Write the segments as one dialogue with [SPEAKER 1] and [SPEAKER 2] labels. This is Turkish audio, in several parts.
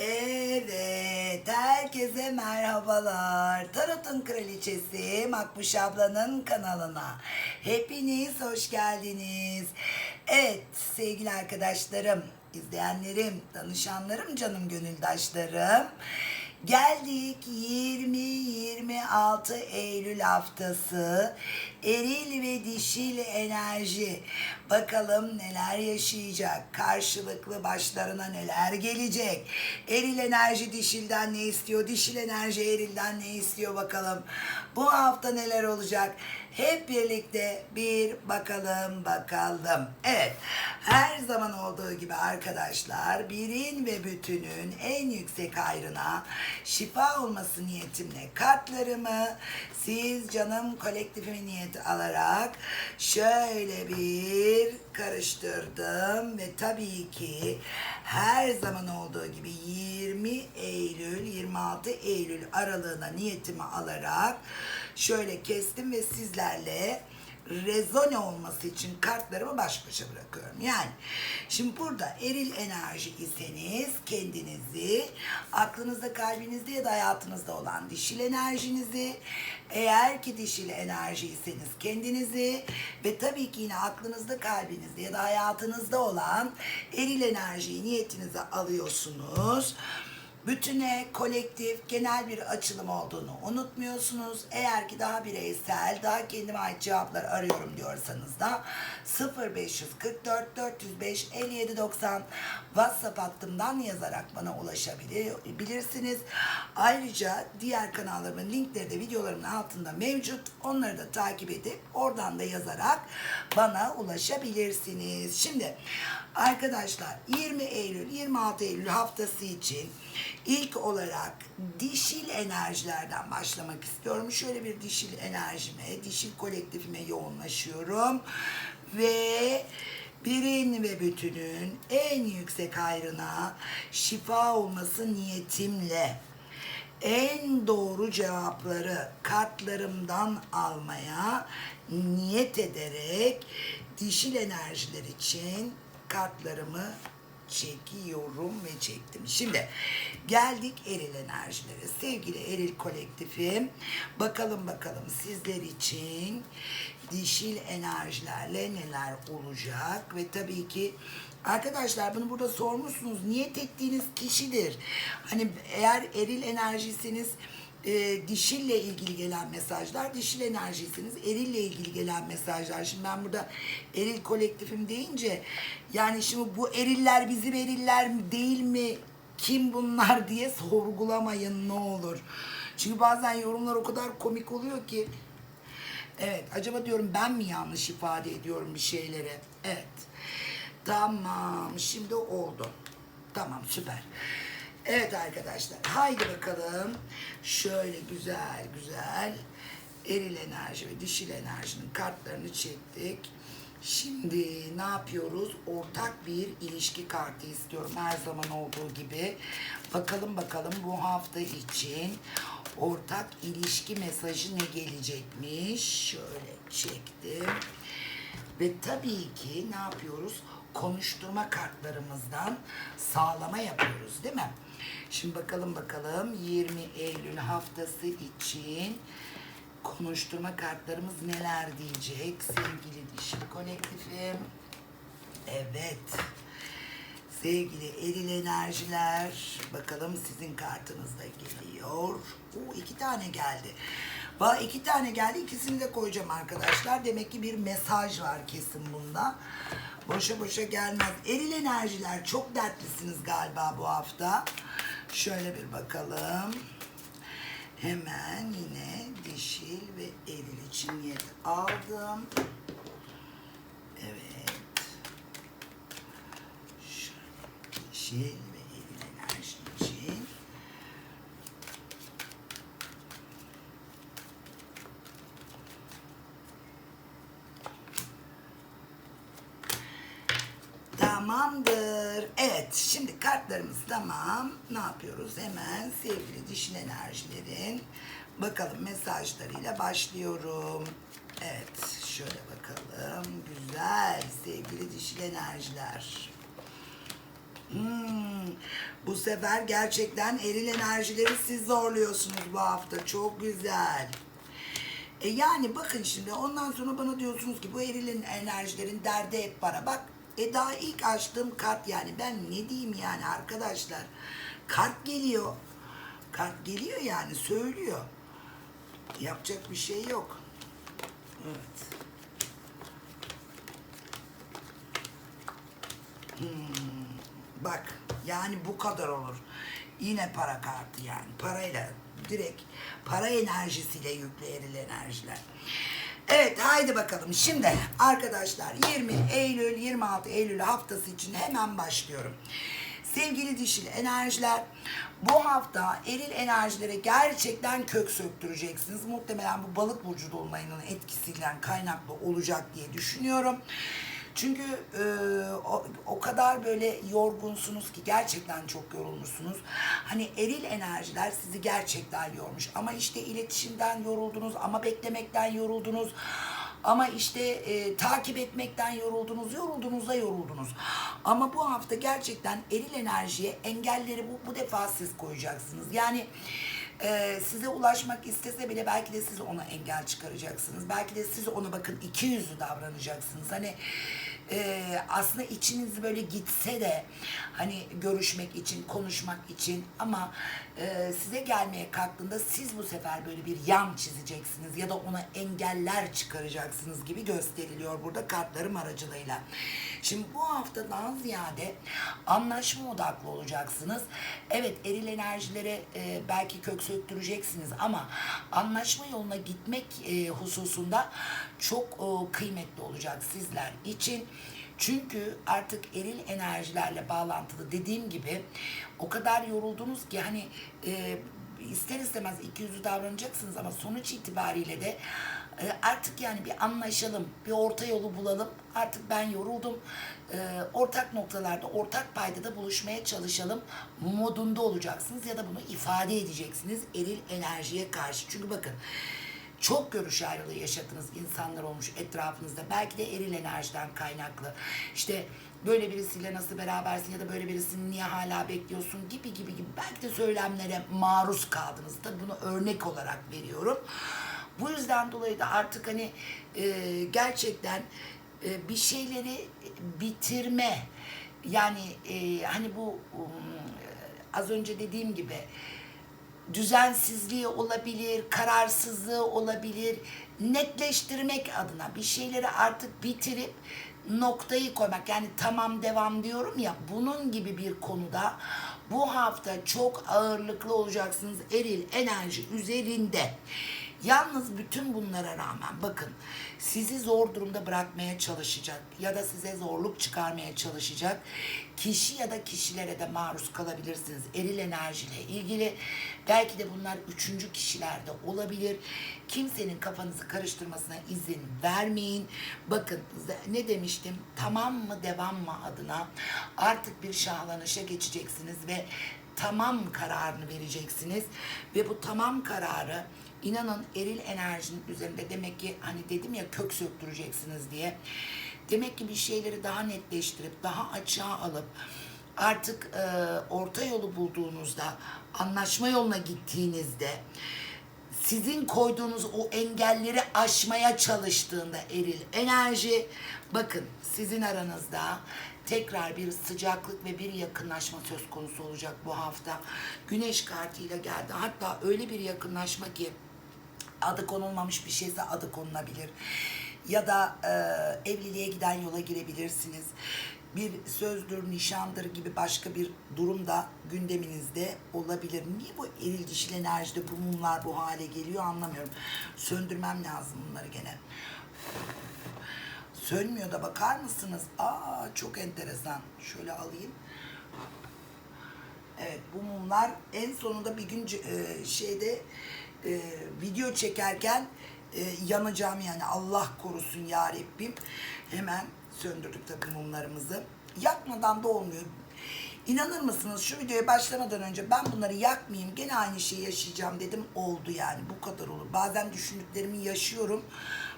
[SPEAKER 1] Evet, herkese merhabalar. Tarot'un kraliçesi Makbuş ablanın kanalına. Hepiniz hoş geldiniz. Evet sevgili arkadaşlarım, izleyenlerim, danışanlarım, canım gönüldaşlarım. Geldik 20-26 Eylül haftası. Eril ve dişil enerji. Bakalım neler yaşayacak. Karşılıklı başlarına neler gelecek. Eril enerji dişilden ne istiyor? Dişil enerji erilden ne istiyor bakalım. Bu hafta neler olacak? Hep birlikte bir bakalım bakalım. Evet, her zaman olduğu gibi arkadaşlar birin ve bütünün en yüksek hayrına şifa olması niyetimle kartlarımı siz canım kolektifimi niyeti alarak şöyle bir karıştırdım ve tabii ki her zaman olduğu gibi 20 Eylül 26 Eylül aralığına niyetimi alarak şöyle kestim ve sizlerle rezone olması için kartlarımı baş başa bırakıyorum. Yani şimdi burada eril enerji iseniz kendinizi aklınızda, kalbinizde ya da hayatınızda olan dişil enerjinizi eğer ki dişil enerjiyseniz kendinizi ve tabii ki yine aklınızda, kalbinizde ya da hayatınızda olan eril enerjiyi niyetinize alıyorsunuz. Bütüne, kolektif, genel bir açılım olduğunu unutmuyorsunuz. Eğer ki daha bireysel, daha kendime ait cevaplar arıyorum diyorsanız da 0544 405 57 90 WhatsApp hattımdan yazarak bana ulaşabilirsiniz. Ayrıca diğer kanallarımın linkleri de videolarımın altında mevcut. Onları da takip edip oradan da yazarak bana ulaşabilirsiniz. Şimdi arkadaşlar 20 Eylül 26 Eylül haftası için ilk olarak dişil enerjilerden başlamak istiyorum. Şöyle bir dişil enerjime, dişil kolektifime yoğunlaşıyorum ve birin ve bütünün en yüksek hayrına şifa olması niyetimle en doğru cevapları kartlarımdan almaya niyet ederek dişil enerjiler için kartlarımı çekiyorum ve çektim. Şimdi geldik eril enerjilere. Sevgili eril kolektifim bakalım bakalım sizler için dişil enerjilerle neler olacak ve tabii ki Arkadaşlar bunu burada sormuşsunuz. Niyet ettiğiniz kişidir. Hani eğer eril enerjiyseniz e, dişille ilgili gelen mesajlar, dişil enerjiyseniz erille ilgili gelen mesajlar. Şimdi ben burada eril kolektifim deyince yani şimdi bu eriller bizim eriller mi değil mi? Kim bunlar diye sorgulamayın ne olur. Çünkü bazen yorumlar o kadar komik oluyor ki. Evet, acaba diyorum ben mi yanlış ifade ediyorum bir şeyleri? Evet. Tamam, şimdi oldu. Tamam, süper. Evet arkadaşlar, haydi bakalım. Şöyle güzel güzel eril enerji ve dişil enerjinin kartlarını çektik. Şimdi ne yapıyoruz? Ortak bir ilişki kartı istiyorum her zaman olduğu gibi. Bakalım bakalım bu hafta için ortak ilişki mesajı ne gelecekmiş? Şöyle çektim. Ve tabii ki ne yapıyoruz? Konuşturma kartlarımızdan sağlama yapıyoruz değil mi? Şimdi bakalım bakalım 20 Eylül haftası için konuşturma kartlarımız neler diyecek sevgili dişil kolektifim. Evet. Sevgili eril enerjiler, bakalım sizin kartınız da geliyor. O iki tane geldi. Va iki tane geldi, ikisini de koyacağım arkadaşlar. Demek ki bir mesaj var kesin bunda. Boşa boşa gelmez. Eril enerjiler çok dertlisiniz galiba bu hafta. Şöyle bir bakalım. Hemen yine dişil ve eril için niyet aldım. Evet. Şöyle dişil ve eril enerji için. Tamamdır. Evet, şimdi kartlarımız tamam. Ne yapıyoruz? Hemen sevgili dişil enerjilerin bakalım mesajlarıyla başlıyorum. Evet, şöyle bakalım. Güzel sevgili dişil enerjiler. Hmm, Bu sefer gerçekten eril enerjileri siz zorluyorsunuz bu hafta. Çok güzel. E yani bakın şimdi ondan sonra bana diyorsunuz ki bu erilin enerjilerin derdi hep para. Bak e daha ilk açtığım kart yani ben ne diyeyim yani arkadaşlar. Kart geliyor. Kart geliyor yani söylüyor. Yapacak bir şey yok. Evet. Hmm, Bak yani bu kadar olur. Yine para kartı yani. Parayla direkt para enerjisiyle yüklü eril enerjiler. Evet haydi bakalım. Şimdi arkadaşlar 20 Eylül 26 Eylül haftası için hemen başlıyorum. Sevgili dişil enerjiler, bu hafta eril enerjilere gerçekten kök söktüreceksiniz. Muhtemelen bu balık burcu dolunayının etkisiyle kaynaklı olacak diye düşünüyorum. Çünkü e, o, o kadar böyle yorgunsunuz ki gerçekten çok yorulmuşsunuz. Hani eril enerjiler sizi gerçekten yormuş. Ama işte iletişimden yoruldunuz ama beklemekten yoruldunuz. Ama işte e, takip etmekten yoruldunuz, yoruldunuz da yoruldunuz. Ama bu hafta gerçekten eril enerjiye engelleri bu, bu defa siz koyacaksınız. Yani e, size ulaşmak istese bile belki de siz ona engel çıkaracaksınız. Belki de siz ona bakın iki yüzlü davranacaksınız. Hani e, aslında içiniz böyle gitse de hani görüşmek için, konuşmak için ama e, size gelmeye kalktığında siz bu sefer böyle bir yan çizeceksiniz ya da ona engeller çıkaracaksınız gibi gösteriliyor burada kartlarım aracılığıyla. Şimdi bu hafta daha ziyade anlaşma odaklı olacaksınız. Evet eril enerjilere e, belki kök söktüreceksiniz ama anlaşma yoluna gitmek e, hususunda çok e, kıymetli olacak sizler için. Çünkü artık eril enerjilerle bağlantılı dediğim gibi o kadar yoruldunuz ki hani e, ister istemez iki yüzlü davranacaksınız ama sonuç itibariyle de e, artık yani bir anlaşalım, bir orta yolu bulalım. Artık ben yoruldum. E, ortak noktalarda, ortak paydada buluşmaya çalışalım modunda olacaksınız ya da bunu ifade edeceksiniz eril enerjiye karşı. Çünkü bakın çok görüş ayrılığı yaşadığınız insanlar olmuş etrafınızda. Belki de eril enerjiden kaynaklı. İşte böyle birisiyle nasıl berabersin ya da böyle birisini niye hala bekliyorsun gibi gibi gibi. Belki de söylemlere maruz kaldınız. Tabii bunu örnek olarak veriyorum. Bu yüzden dolayı da artık hani e, gerçekten e, bir şeyleri bitirme yani e, hani bu um, az önce dediğim gibi düzensizliği olabilir, kararsızlığı olabilir. Netleştirmek adına bir şeyleri artık bitirip noktayı koymak. Yani tamam devam diyorum ya bunun gibi bir konuda bu hafta çok ağırlıklı olacaksınız eril enerji üzerinde. Yalnız bütün bunlara rağmen bakın sizi zor durumda bırakmaya çalışacak ya da size zorluk çıkarmaya çalışacak kişi ya da kişilere de maruz kalabilirsiniz. Eril enerjiyle ilgili belki de bunlar üçüncü kişilerde olabilir. Kimsenin kafanızı karıştırmasına izin vermeyin. Bakın ne demiştim tamam mı devam mı adına artık bir şahlanışa geçeceksiniz ve tamam kararını vereceksiniz ve bu tamam kararı inanın eril enerjinin üzerinde demek ki hani dedim ya kök söktüreceksiniz diye. Demek ki bir şeyleri daha netleştirip daha açığa alıp artık e, orta yolu bulduğunuzda anlaşma yoluna gittiğinizde sizin koyduğunuz o engelleri aşmaya çalıştığında eril enerji bakın sizin aranızda tekrar bir sıcaklık ve bir yakınlaşma söz konusu olacak bu hafta. Güneş kartıyla geldi. Hatta öyle bir yakınlaşma ki adı konulmamış bir şeyse adı konulabilir. Ya da e, evliliğe giden yola girebilirsiniz. Bir sözdür, nişandır gibi başka bir durum da gündeminizde olabilir. Niye bu eril dişil enerjide bu mumlar bu hale geliyor anlamıyorum. Söndürmem lazım bunları gene. Sönmüyor da bakar mısınız? Aa çok enteresan. Şöyle alayım. Evet bu mumlar en sonunda bir gün e, şeyde e, video çekerken e, yanacağım yani Allah korusun ya Rabbim. Hemen söndürdük tabii mumlarımızı. Yakmadan da olmuyor. İnanır mısınız şu videoya başlamadan önce ben bunları yakmayayım gene aynı şeyi yaşayacağım dedim oldu yani bu kadar olur. Bazen düşündüklerimi yaşıyorum.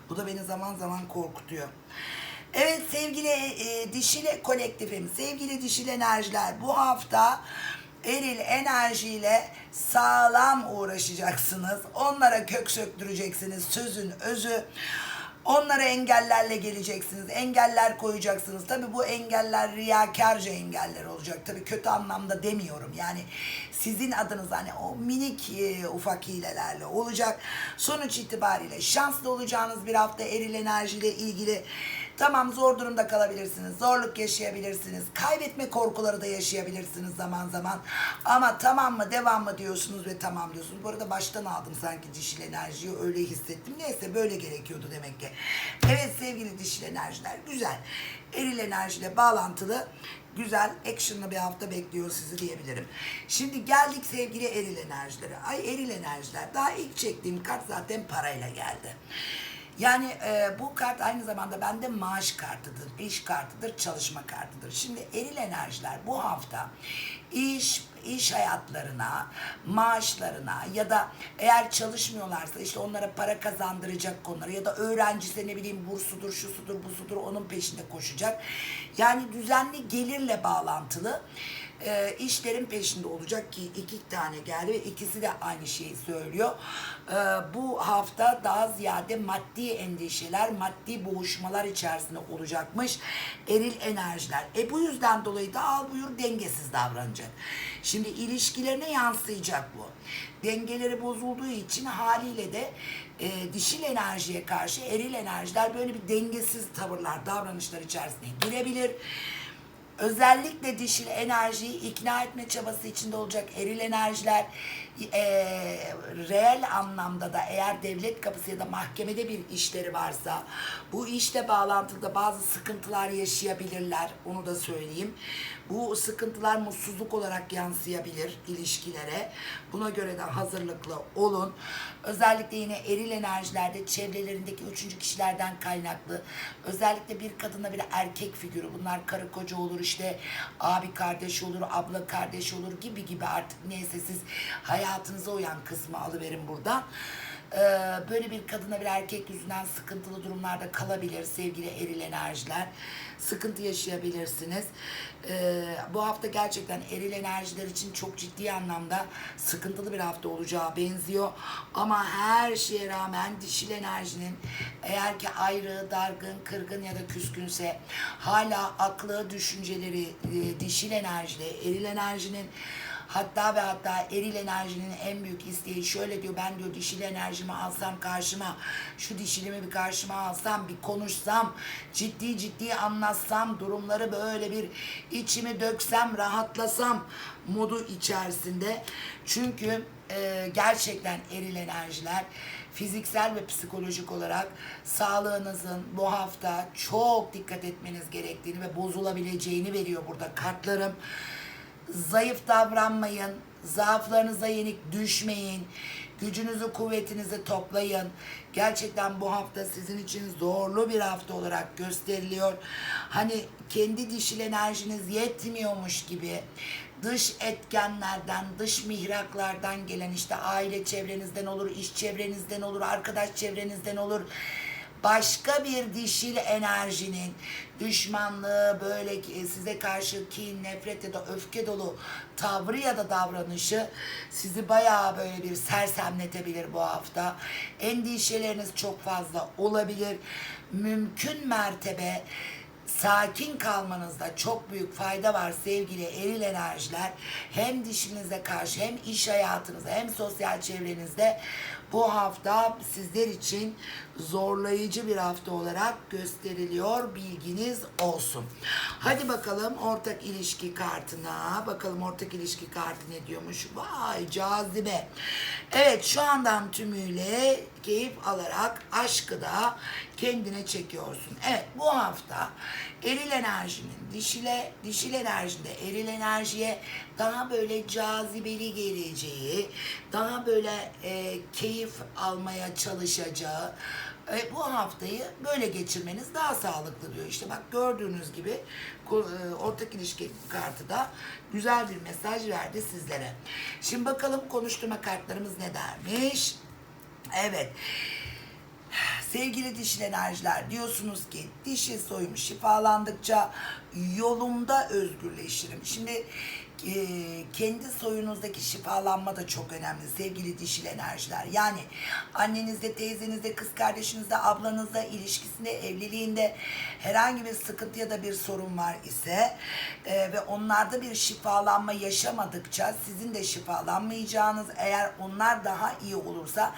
[SPEAKER 1] Bu da beni zaman zaman korkutuyor. Evet sevgili e, dişili kolektifim, sevgili dişil enerjiler bu hafta eril enerjiyle sağlam uğraşacaksınız. Onlara kök söktüreceksiniz. Sözün özü. Onlara engellerle geleceksiniz. Engeller koyacaksınız. Tabi bu engeller riyakarca engeller olacak. Tabi kötü anlamda demiyorum. Yani sizin adınız hani o minik e, ufak hilelerle olacak. Sonuç itibariyle şanslı olacağınız bir hafta eril enerjiyle ilgili Tamam zor durumda kalabilirsiniz. Zorluk yaşayabilirsiniz. Kaybetme korkuları da yaşayabilirsiniz zaman zaman. Ama tamam mı devam mı diyorsunuz ve tamam diyorsunuz. Bu arada baştan aldım sanki dişil enerjiyi öyle hissettim. Neyse böyle gerekiyordu demek ki. Evet sevgili dişil enerjiler güzel. Eril enerjiyle bağlantılı güzel actionlı bir hafta bekliyor sizi diyebilirim. Şimdi geldik sevgili eril enerjilere. Ay eril enerjiler. Daha ilk çektiğim kart zaten parayla geldi. Yani e, bu kart aynı zamanda bende maaş kartıdır, iş kartıdır, çalışma kartıdır. Şimdi eril enerjiler bu hafta iş iş hayatlarına, maaşlarına ya da eğer çalışmıyorlarsa işte onlara para kazandıracak konulara ya da öğrencisi ne bileyim bursudur, şusudur, busudur onun peşinde koşacak. Yani düzenli gelirle bağlantılı e, işlerin peşinde olacak ki iki tane geldi ve ikisi de aynı şeyi söylüyor. E, bu hafta daha ziyade maddi endişeler, maddi boğuşmalar içerisinde olacakmış eril enerjiler. E bu yüzden dolayı da al buyur dengesiz davranacak. Şimdi ilişkilerine yansıyacak bu. Dengeleri bozulduğu için haliyle de e, dişil enerjiye karşı eril enerjiler böyle bir dengesiz tavırlar, davranışlar içerisine girebilir. Özellikle dişil enerjiyi ikna etme çabası içinde olacak eril enerjiler e, reel anlamda da eğer devlet kapısı ya da mahkemede bir işleri varsa bu işle bağlantılı bazı sıkıntılar yaşayabilirler onu da söyleyeyim. Bu sıkıntılar mutsuzluk olarak yansıyabilir ilişkilere. Buna göre de hazırlıklı olun. Özellikle yine eril enerjilerde çevrelerindeki üçüncü kişilerden kaynaklı özellikle bir kadına bir erkek figürü bunlar karı koca olur işte abi kardeş olur abla kardeş olur gibi gibi artık neyse siz hayatınıza uyan kısmı alıverin buradan. Ee, böyle bir kadına bir erkek yüzünden sıkıntılı durumlarda kalabilir sevgili eril enerjiler. Sıkıntı yaşayabilirsiniz. Ee, bu hafta gerçekten eril enerjiler için çok ciddi anlamda sıkıntılı bir hafta olacağı benziyor. Ama her şeye rağmen dişil enerjinin eğer ki ayrı, dargın, kırgın ya da küskünse hala aklı, düşünceleri e, dişil enerjide, eril enerjinin Hatta ve hatta eril enerjinin en büyük isteği şöyle diyor ben diyor dişil enerjimi alsam karşıma şu dişilimi bir karşıma alsam bir konuşsam ciddi ciddi anlatsam durumları böyle bir içimi döksem rahatlasam modu içerisinde. Çünkü e, gerçekten eril enerjiler fiziksel ve psikolojik olarak sağlığınızın bu hafta çok dikkat etmeniz gerektiğini ve bozulabileceğini veriyor burada kartlarım zayıf davranmayın, zaaflarınıza yenik düşmeyin, gücünüzü, kuvvetinizi toplayın. Gerçekten bu hafta sizin için zorlu bir hafta olarak gösteriliyor. Hani kendi dişil enerjiniz yetmiyormuş gibi dış etkenlerden, dış mihraklardan gelen işte aile çevrenizden olur, iş çevrenizden olur, arkadaş çevrenizden olur başka bir dişil enerjinin düşmanlığı böyle ki size karşı kin, nefret ya da öfke dolu tavrı ya da davranışı sizi bayağı böyle bir sersemletebilir bu hafta. Endişeleriniz çok fazla olabilir. Mümkün mertebe sakin kalmanızda çok büyük fayda var sevgili eril enerjiler. Hem dişinize karşı hem iş hayatınızda hem sosyal çevrenizde bu hafta sizler için zorlayıcı bir hafta olarak gösteriliyor. Bilginiz olsun. Hadi bakalım ortak ilişki kartına. Bakalım ortak ilişki kartı ne diyormuş. Vay cazibe. Evet şu andan tümüyle keyif alarak aşkı da kendine çekiyorsun. Evet bu hafta eril enerjinin dişile dişil enerjide eril enerjiye daha böyle cazibeli geleceği, daha böyle e, keyif almaya çalışacağı e, bu haftayı böyle geçirmeniz daha sağlıklı diyor. İşte bak gördüğünüz gibi e, ortak ilişki kartı da güzel bir mesaj verdi sizlere. Şimdi bakalım konuşturma kartlarımız ne dermiş? Evet. Sevgili dişil enerjiler diyorsunuz ki dişi soyum şifalandıkça yolumda özgürleşirim. Şimdi e, kendi soyunuzdaki şifalanma da çok önemli sevgili dişil enerjiler. Yani annenizde, teyzenizde, kız kardeşinizde, ablanızda, ilişkisinde, evliliğinde herhangi bir sıkıntı ya da bir sorun var ise e, ve onlarda bir şifalanma yaşamadıkça sizin de şifalanmayacağınız eğer onlar daha iyi olursa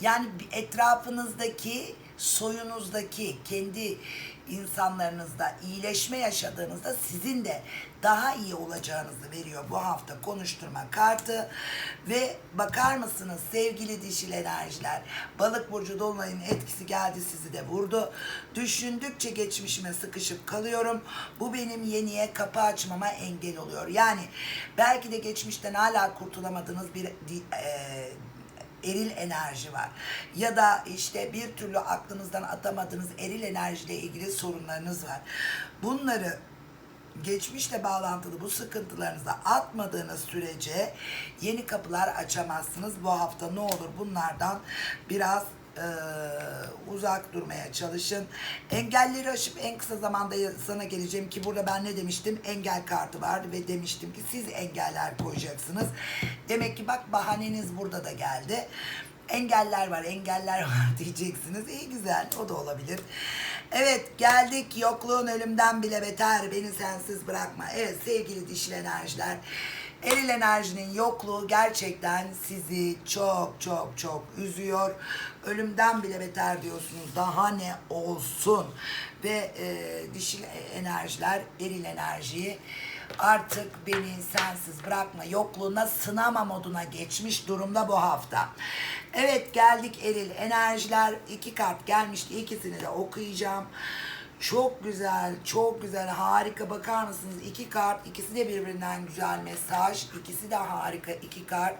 [SPEAKER 1] yani etrafınızdaki soyunuzdaki kendi insanlarınızda iyileşme yaşadığınızda sizin de daha iyi olacağınızı veriyor bu hafta konuşturma kartı. Ve bakar mısınız sevgili dişil enerjiler? Balık burcu dolunayın etkisi geldi sizi de vurdu. Düşündükçe geçmişime sıkışıp kalıyorum. Bu benim yeniye kapı açmama engel oluyor. Yani belki de geçmişten hala kurtulamadığınız bir eee, eril enerji var. Ya da işte bir türlü aklınızdan atamadığınız eril enerjiyle ilgili sorunlarınız var. Bunları geçmişle bağlantılı bu sıkıntılarınızı atmadığınız sürece yeni kapılar açamazsınız. Bu hafta ne olur bunlardan biraz eee, uzak durmaya çalışın. Engelleri aşıp en kısa zamanda sana geleceğim ki burada ben ne demiştim? Engel kartı vardı ve demiştim ki siz engeller koyacaksınız. Demek ki bak bahaneniz burada da geldi. Engeller var, engeller var diyeceksiniz. İyi güzel, o da olabilir. Evet, geldik yokluğun ölümden bile beter. Beni sensiz bırakma. Evet sevgili dişil enerjiler. Eril enerjinin yokluğu gerçekten sizi çok çok çok üzüyor. Ölümden bile beter diyorsunuz. Daha ne olsun? Ve e, dişil enerjiler eril enerjiyi artık beni sensiz bırakma yokluğuna sınama moduna geçmiş durumda bu hafta. Evet geldik eril enerjiler iki kart gelmişti ikisini de okuyacağım. Çok güzel, çok güzel, harika. Bakar mısınız? İki kart, ikisi de birbirinden güzel mesaj. İkisi de harika iki kart.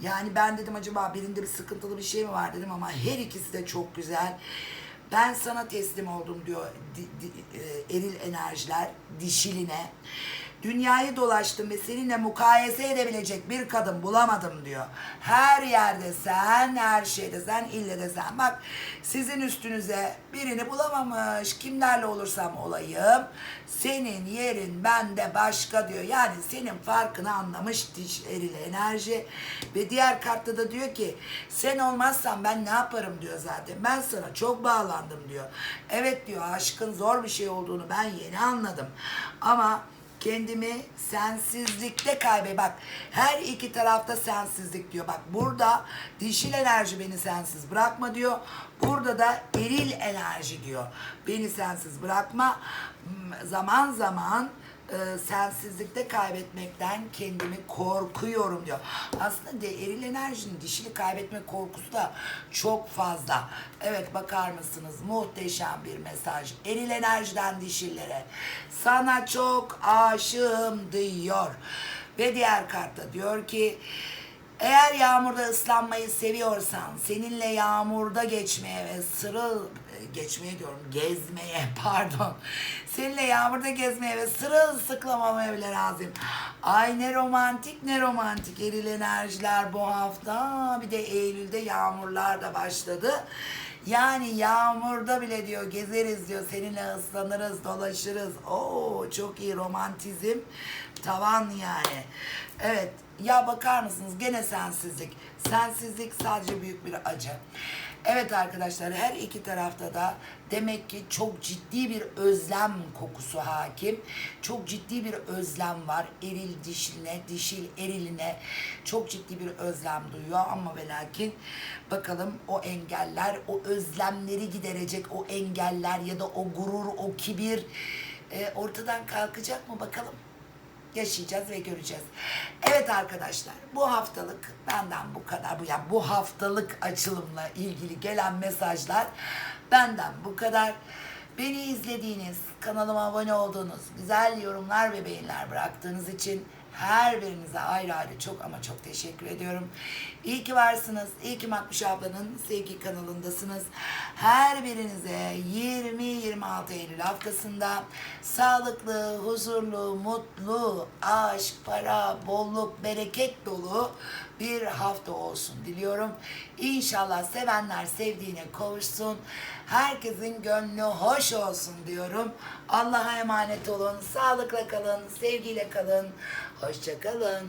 [SPEAKER 1] Yani ben dedim acaba birinde bir sıkıntılı bir şey mi var dedim ama her ikisi de çok güzel. Ben sana teslim oldum diyor di- di- e, eril enerjiler dişiline. Dünyayı dolaştım ve seninle mukayese edebilecek bir kadın bulamadım diyor. Her yerde sen, her şeyde sen, ille de sen. Bak sizin üstünüze birini bulamamış. Kimlerle olursam olayım. Senin yerin bende başka diyor. Yani senin farkını anlamış diş eril enerji. Ve diğer kartta da diyor ki sen olmazsan ben ne yaparım diyor zaten. Ben sana çok bağlandım diyor. Evet diyor aşkın zor bir şey olduğunu ben yeni anladım. Ama kendimi sensizlikte kaybe bak her iki tarafta sensizlik diyor. Bak burada dişil enerji beni sensiz bırakma diyor. Burada da eril enerji diyor. Beni sensiz bırakma. Hmm, zaman zaman e, sensizlikte kaybetmekten kendimi korkuyorum diyor. Aslında de eril enerjinin dişili kaybetme korkusu da çok fazla. Evet bakar mısınız? Muhteşem bir mesaj. Eril enerjiden dişillere. Sana çok aşığım diyor. Ve diğer kartta diyor ki eğer yağmurda ıslanmayı seviyorsan seninle yağmurda geçmeye ve sırıl e, geçmeye diyorum gezmeye pardon seninle yağmurda gezmeye ve sırıl sıklamamaya bile razıyım. Ay ne romantik ne romantik eril enerjiler bu hafta bir de Eylül'de yağmurlar da başladı. Yani yağmurda bile diyor gezeriz diyor seninle ıslanırız dolaşırız. Oo çok iyi romantizm tavan yani. Evet ya bakar mısınız gene sensizlik. Sensizlik sadece büyük bir acı. Evet arkadaşlar her iki tarafta da demek ki çok ciddi bir özlem kokusu hakim. Çok ciddi bir özlem var. Eril dişiline, dişil eriline çok ciddi bir özlem duyuyor ama ve lakin bakalım o engeller, o özlemleri giderecek o engeller ya da o gurur, o kibir e, ortadan kalkacak mı bakalım yaşayacağız ve göreceğiz. Evet arkadaşlar bu haftalık benden bu kadar. Bu yani bu haftalık açılımla ilgili gelen mesajlar benden bu kadar. Beni izlediğiniz, kanalıma abone olduğunuz, güzel yorumlar ve beğeniler bıraktığınız için her birinize ayrı ayrı çok ama çok teşekkür ediyorum. İyi ki varsınız. İyi ki Makbuş ablanın sevgi kanalındasınız. Her birinize 20-26 Eylül haftasında sağlıklı, huzurlu, mutlu, aşk, para, bolluk, bereket dolu bir hafta olsun diliyorum. İnşallah sevenler sevdiğine kavuşsun. Herkesin gönlü hoş olsun diyorum. Allah'a emanet olun. Sağlıkla kalın, sevgiyle kalın. Hoşçakalın.